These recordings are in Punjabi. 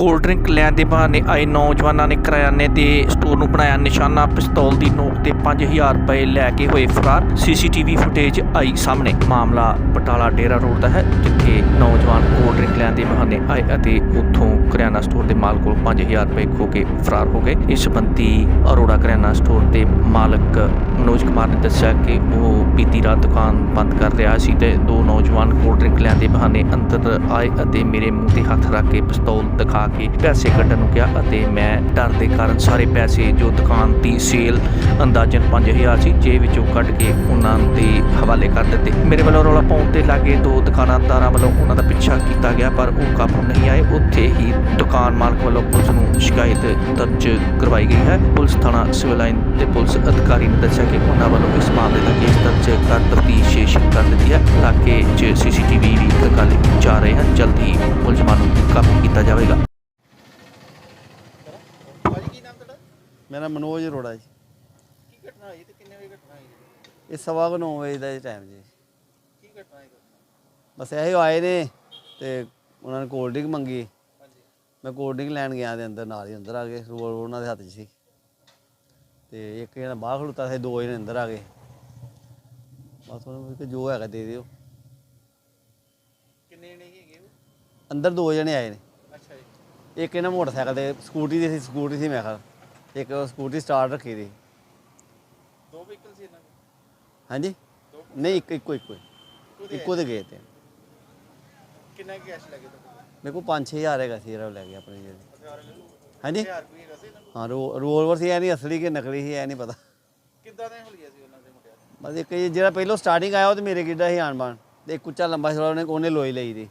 ਕੋਲਡ ਡਰਿੰਕ ਲੈਣ ਦੇ ਬਹਾਨੇ ਆਏ ਨੌਜਵਾਨਾਂ ਨੇ ਕਰਿਆਨੇ ਦੇ ਸਟੋਰ ਨੂੰ ਬਣਾਇਆ ਨਿਸ਼ਾਨਾ, ਪਿਸਤੌਲ ਦੀ ਨੋਕ ਤੇ 5000 ਰੁਪਏ ਲੈ ਕੇ ਹੋਏ ਫਰਾਰ। ਸੀਸੀਟੀਵੀ ਫੁਟੇਜ ਆਈ ਸਾਹਮਣੇ। ਮਾਮਲਾ ਬਟਾਲਾ ਡੇਰਾ ਰੋਡ ਦਾ ਹੈ, ਜਿੱਥੇ ਨੌਜਵਾਨ ਕੋਲਡ ਡਰਿੰਕ ਲੈਣ ਦੇ ਬਹਾਨੇ ਆਏ ਅਤੇ ਉੱਥੋਂ ਕਰਿਆਨਾ ਸਟੋਰ ਦੇ ਮਾਲਕ ਕੋਲ 5000 ਰੁਪਏ ਖੋ ਕੇ ਫਰਾਰ ਹੋ ਗਏ। ਇਸ ਸੰਬੰਧੀ ਅਰੋੜਾ ਕਰਿਆਨਾ ਸਟੋਰ ਦੇ ਮਾਲਕ ਮਨੋਜ ਕੁਮਾਰ ਨੇ ਦੱਸਿਆ ਕਿ ਉਹ ਬੀਤੀ ਰਾਤ ਦੁਕਾਨ ਬੰਦ ਕਰ ਰਿਹਾ ਸੀ ਤੇ ਦੋ ਨੌਜਵਾਨ ਕੋਲਡ ਡਰਿੰਕ ਲੈਣ ਦੇ ਬਹਾਨੇ ਅੰਦਰ ਆਏ ਅਤੇ ਮੇਰੇ ਮੂੰਹ ਤੇ ਹੱਥ ਰੱਖ ਕੇ ਪਿਸਤੌਲ ਦਿਖਾ ਕੇ ਪੈਸੇ ਕੱਢਣ ਨੂੰ ਕਿਹਾ ਅਤੇ ਮੈਂ ਡਰ ਦੇ ਕਾਰਨ ਸਾਰੇ ਪੈਸੇ ਜੋ ਦੁਕਾਨ ਦੀ ਸੇਲ ਅੰਦਾਜ਼ਨ 5000 ਸੀ ਜੇ ਵਿੱਚੋਂ ਕੱਢ ਕੇ ਉਹਨਾਂ ਦੇ ਹਵਾਲੇ ਕਰ ਦਿੱਤੇ। ਮੇਰੇ ਵੱਲੋਂ ਰੌਲਾ ਪਾਉਣ ਤੇ ਲਾਗੇ ਦੋ ਦੁਕਾਨਦਾਰਾਂ ਵੱਲੋਂ ਉਹਨਾਂ ਦਾ ਪਿੱਛਾ ਕੀਤਾ ਗਿਆ, ਪਰ ਉਹ ਕਾਬੂ ਨਹੀਂ ਆਏ। ਉੱਥੇ ਹੀ ਦੁਕਾਨ ਮਾਲਕ ਵੱਲੋਂ ਪੁਲਿਸ ਨੂੰ ਸ਼ਿਕਾਇਤ ਦਰਜ ਕਰਵਾਈ ਗਈ ਹੈ। ਪੁਲਿਸ ਥਾਣਾ ਸਿਵਲ ਲਾਈਨ ਦੇ ਪੁਲਿਸ ਅਧਿਕਾਰੀ ਨੇ ਦੱਸਿਆ ਕਿ ਉਹਨਾਂ ਵੱਲੋਂ ਇਸ ਮਾਮਲੇ ਦਾ ਕੇਸ ਦਰਜ ਕਰ ਤਫਤੀਸ਼ ਸ਼ੁਰੂ ਕਰ ਦਿੱਤੀ ਹੈ। ਇਲਾਕੇ 'ਚ ਸੀਸੀਟੀਵੀ ਵੀ ਲਗਾਏ ਜਾ ਰਹੇ ਹਨ। ਜਲਦੀ ਹੀ ਮੁਲਜ਼ਮਾਂ ਨੂੰ ਕਾਬੂ ਕੀਤਾ ਜਾਵੇਗਾ ਭਾਜੀ ਕੀ ਨਾਮ ਤੁਹਾਡਾ ਮੇਰਾ ਮਨੋਜ ਅਰੋੜਾ ਜੀ। ਕੀ ਘਟਨਾ ਹੋਈ ਤੇ ਕਿੰਨੇ ਵਜੇ ਘਟਨਾ ਹੋਈ? ਇਹ ਸਵਾ ਕੁ ਨੌ ਵਜੇ ਦਾ ਟਾਈਮ ਜੀ। ਕੀ ਘਟਨਾ ਹੋਈ ਬਸ ਇਹੋ ਆਏ ਨੇ ਤੇ ਉਹਨਾਂ ਨੇ ਕੋਲਡ ਡਰਿੰਕ ਮੰਗੀ। ਮੈਂ ਕੋਲਡ ਡਰਿੰਕ ਲੈਣ ਗਿਆ ਦੇ ਅੰਦਰ ਨਾਲ ਹੀ ਅੰਦਰ ਆ ਗਏ ਰੋਲ ਉਹਨਾਂ ਦੇ ਹੱਥ 'ਚ ਸੀ। ਤੇ ਇੱਕ ਜਣਾ ਬਾਹਰ ਖੜੁੱਤਾ ਸੀ ਦੋ ਜਣੇ ਅੰਦਰ ਆ ਗਏ। ਬਸ ਉਹਨਾਂ ਨੂੰ ਜੋ ਹੈਗਾ ਦੇ ਦਿਓ। ਕਿੰਨੇ ਜਣੇ ਹੈਗੇ ਅੰਦਰ ਦੋ ਜਣੇ ਆਏ ਨੇ। ਅੱਛਾ ਜੀ। ਇੱਕ ਇਹਨਾਂ ਮੋਟਰਸਾਈਕਲ ਤੇ ਸਕੂਟੀ ਦੀ ਸੀ ਸਕੂਟੀ ਸੀ ਮੈਂ ਕਿਹਾ ਇੱਕ ਸਕੂਟੀ ਸਟਾਰਟ ਰੱਖੀ ਦੀ। ਦੋ ਵਹੀਕਲ ਸੀ ਇਹਨਾਂ ਦੇ? ਹਾਂਜੀ? ਦੋ ਨਹੀਂ ਇੱਕ ਇੱਕੋ ਇੱਕੋ। ਹੀ। ਉਹਦੇ ਇੱਕੋ ਦੇ ਗਏ ਤੇ। ਕਿੰਨਾ ਕੈਸ਼ ਲੱਗੇ ਤੁਹਾਡੇ ਮੇਰੇ ਕੋਲ 5-6000 ਹੈਗਾ ਸੀ ਜਿਹੜਾ ਉਹ ਲੈ ਗਿਆ ਆਪਣੀ ਜਿਹੜੀ ਹਜ਼ਾਰ ਹਾਂਜੀ? ਹਜ਼ਾਰ ਰੁਪਏ ਹੈਗਾ ਸੀ ਇਹਨਾਂ ਕੋਲ? ਹਾਂ ਰੋ- ਰਿਵੋਲਵਰ ਸੀ ਇਹ ਨਹੀਂ ਅਸਲੀ ਕਿ ਨਕਲੀ ਸੀ ਇਹ ਨਹੀਂ ਪਤਾ। ਕਿੱਦਾਂ ਦੇ ਹੁਲੀਆ ਸੀ ਉਹਨਾਂ ਦੇ ਮੁੰਡਿਆਂ ਦੇ? ਬਸ ਇੱਕ ਇਹ ਜਿਹੜਾ ਪਹਿਲੋਂ ਸਟਾਰਟਿੰਗ ਆਇਆ ਉਹ ਤੇ ਮੇਰੇ ਕਿੱਡਾ ਸੀ ਆਣ ਬਾਣ ਤੇ ਇੱਕ ਉੱਚਾ ਲੰਬਾ ਸੀ ਉਹਨੇ ਉਹਨੇ ਲੋਈ ਲਈ ਦੀ। ਜੀ।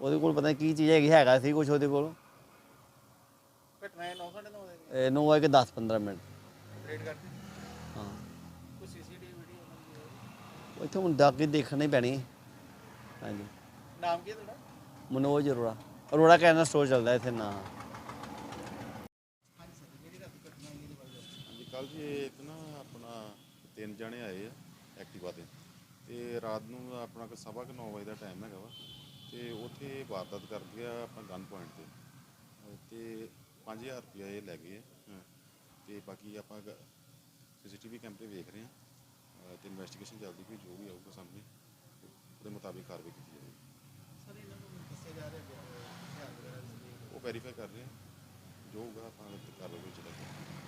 ਉਹਦੇ ਕੋਲ ਪਤਾ ਨਹੀਂ ਕੀ ਚੀਜ਼ ਹੈਗੀ ਹੈਗਾ ਸੀ ਕੁਝ ਉਹਦੇ ਕੋਲ। ਘਟਨਾ ਇਹ 9:30 ਦੇ ਇਹ ਨੂੰ ਹੋਇਆ ਕਿ 10 15 ਮਿੰਟ। ਰੇਡ ਕਰਦੇ ਹਾਂ। ਕੋਈ ਸੀਸੀਟੀਵੀ ਵੀਡੀਓ ਇੱਥੇ ਹੁਣ ਜਾ ਕੇ ਦੇਖਣੀ ਪੈਣੀ। ਹਾਂਜੀ। ਨਾਮ ਕੀ ਹੈ ਤੁਹਾਡਾ? ਮਨੋਜ ਅਰੋੜਾ। ਅਰੋੜਾ ਕੈਨਰ ਸਟੋਰ ਚੱਲਦਾ ਇੱਥੇ ਨਾ। ਹਾਂਜੀ ਕੱਲ ਜੀ ਇੱਕ ਨਾ ਆਪਣਾ ਤਿੰਨ ਜਣੇ ਆਏ ਆ ਐਕਟਿਵਾ ਤੇ। ਤੇ ਰਾਤ ਨੂੰ ਆਪਣਾ ਕੋ ਸਵਾ ਕੁ ਨੌ ਵਜੇ ਦਾ ਟਾਈਮ ਹੈਗਾ ਵਾ। ਤੇ ਉੱਥੇ ਵਾਰਦਾਤ ਕਰ ਗਿਆ ਆਪਣਾ ਗਨ ਪੁਆਇੰਟ ਤੇ। ਤੇ 5000 ਰੁਪਇਆ ਇਹ ਲੈ ਗਏ ਆ। ਹਾਂ। ਤੇ ਬਾਕੀ ਆਪਾਂ ਸੀਸੀਟੀਵੀ ਕੈਮਰੇ ਵੇਖ ਰਹੇ ਆ ਅਹ ਤੇ ਇਨਵੈਸਟੀਗੇਸ਼ਨ ਚੱਲਦੀ ਪਈ ਜੋ ਵੀ ਆਊਗਾ ਸਾਹਮਣੇ ਉਹਦੇ ਮੁਤਾਬਿਕ ਕਾਰਵਾਈ ਕੀਤੀ ਜਾਵੇਗੀ। ਸਰ ਇਹਨਾਂ ਨੂੰ ਦੱਸਿਆ ਜਾ ਰਿਹਾ ਹੈ ਉਹ ਵੈਰੀਫਾਈ ਕਰ ਰਹੇ ਆ। ਜੋ ਹੋਊਗਾ ਆਪਾਂ ਕਾਰਵਾਈ ਵਿੱਚ ਚੱਲਾਂਗੇ